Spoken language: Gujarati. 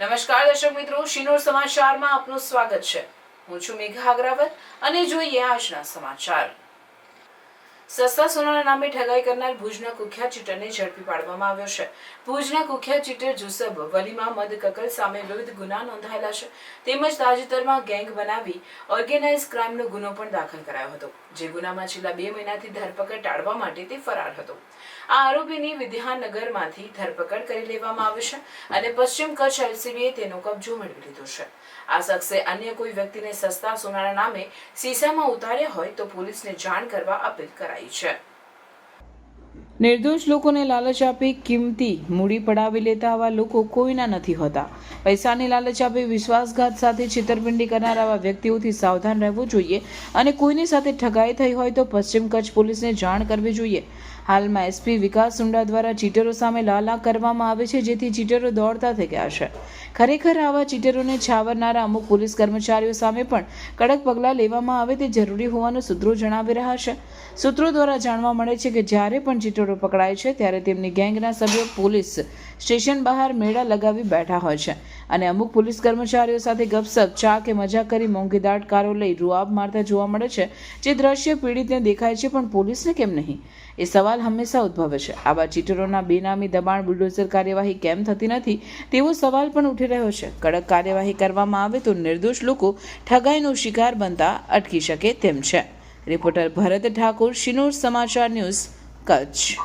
નમસ્કાર દર્શક મિત્રો, શિનોર સમાચારમાં આપનું સ્વાગત છે. હું છું મેઘા અગ્રવત અને જોઈએ આજના સમાચાર. સસ્તા સોનાના નામે ઠગાઈ કરનાર ભુજના કુખ્યાત ચીટરને ઝડપી પાડવામાં આવ્યો છે. ભુજના કુખ્યાત ચીટર જુસબ વલીમાં મદ કકલ સામે વિવિધ ગુના નોંધાયેલા છે. તેમજ તાજેતરમાં ગેંગ બનાવી ઓર્ગેનાઇઝ ક્રાઇમનો ગુનો પણ દાખલ કરાયો હતો, જે ગુનામાં છેલ્લા બે મહિનાથી ધરપકડ ટાળવા માટે તે ફરાર હતો. આ આરોપીની વિદ્યાનગરમાંથી ધરપકડ કરી લેવામાં આવી છે અને પશ્ચિમ કચ્છ એલસીબીએ તેનો કબજો મેળવી લીધો છે. આ શખ્સે અન્ય કોઈ વ્યક્તિને સસ્તા સોનાના નામે સીસામાં ઉતાર્યા હોય તો પોલીસને જાણ કરવા અપીલ કરાઈ. છે નિર્દોષ લોકોને લાલચ આપી કિંમતી મૂડી પડાવી લેતા આવા લોકો કોઈના નથી હોતા. પૈસાની લાલચ આપી વિશ્વાસઘાત સાથે છેતરપિંડી કરનાર આવા વ્યક્તિઓથી સાવધાન રહેવું જોઈએ અને કોઈની સાથે ઠગાઈ થઈ હોય તો પશ્ચિમ કચ્છ પોલીસને જાણ કરવી જોઈએ. હાલમાં એસપી વિકાસ સુંડા દ્વારા ચીટરો સામે લાલા કરવામાં આવે છે, જેથી ચીટરો દોડતા થઈ ગયા છે. ખરેખર આવા ચીટરોને છાવરનારા અમુક પોલીસ કર્મચારીઓ સામે પણ કડક પગલાં લેવામાં આવે તે જરૂરી હોવાનું સૂત્રો જણાવી રહ્યા છે. સૂત્રો દ્વારા જાણવા મળે છે કે જ્યારે પણ ચીટરો પકડાય છે ત્યારે તેમની ગેંગના સભ્યો પોલીસ સ્ટેશન બહાર મેળા લગાવી બેઠા હોય છે. અને અમુક પોલીસ કર્મચારીઓ સાથે ગપસપ ચા કે મજા કરી મોંઘીદાટ કારો લઈ રૂઆબ મારતા જોવા મળે છે, જે દ્રશ્ય પીડિતને દેખાય છે પણ પોલીસને કેમ નહીં? એ સવાલ હંમેશા ઉદ્ભવે છે. આવા ચીટરોના બેનામી દબાણ, બુલડોઝર કાર્યવાહી કેમ થતી નથી, તેવો સવાલ પણ ઉઠી રહ્યો છે. કડક કાર્યવાહી કરવામાં આવે તો નિર્દોષ લોકો ઠગાઈનો શિકાર બનતા અટકી શકે તેમ છે. રિપોર્ટર ભરત ઠાકોર, શિનોર સમાચાર ન્યૂઝ કચ્છ.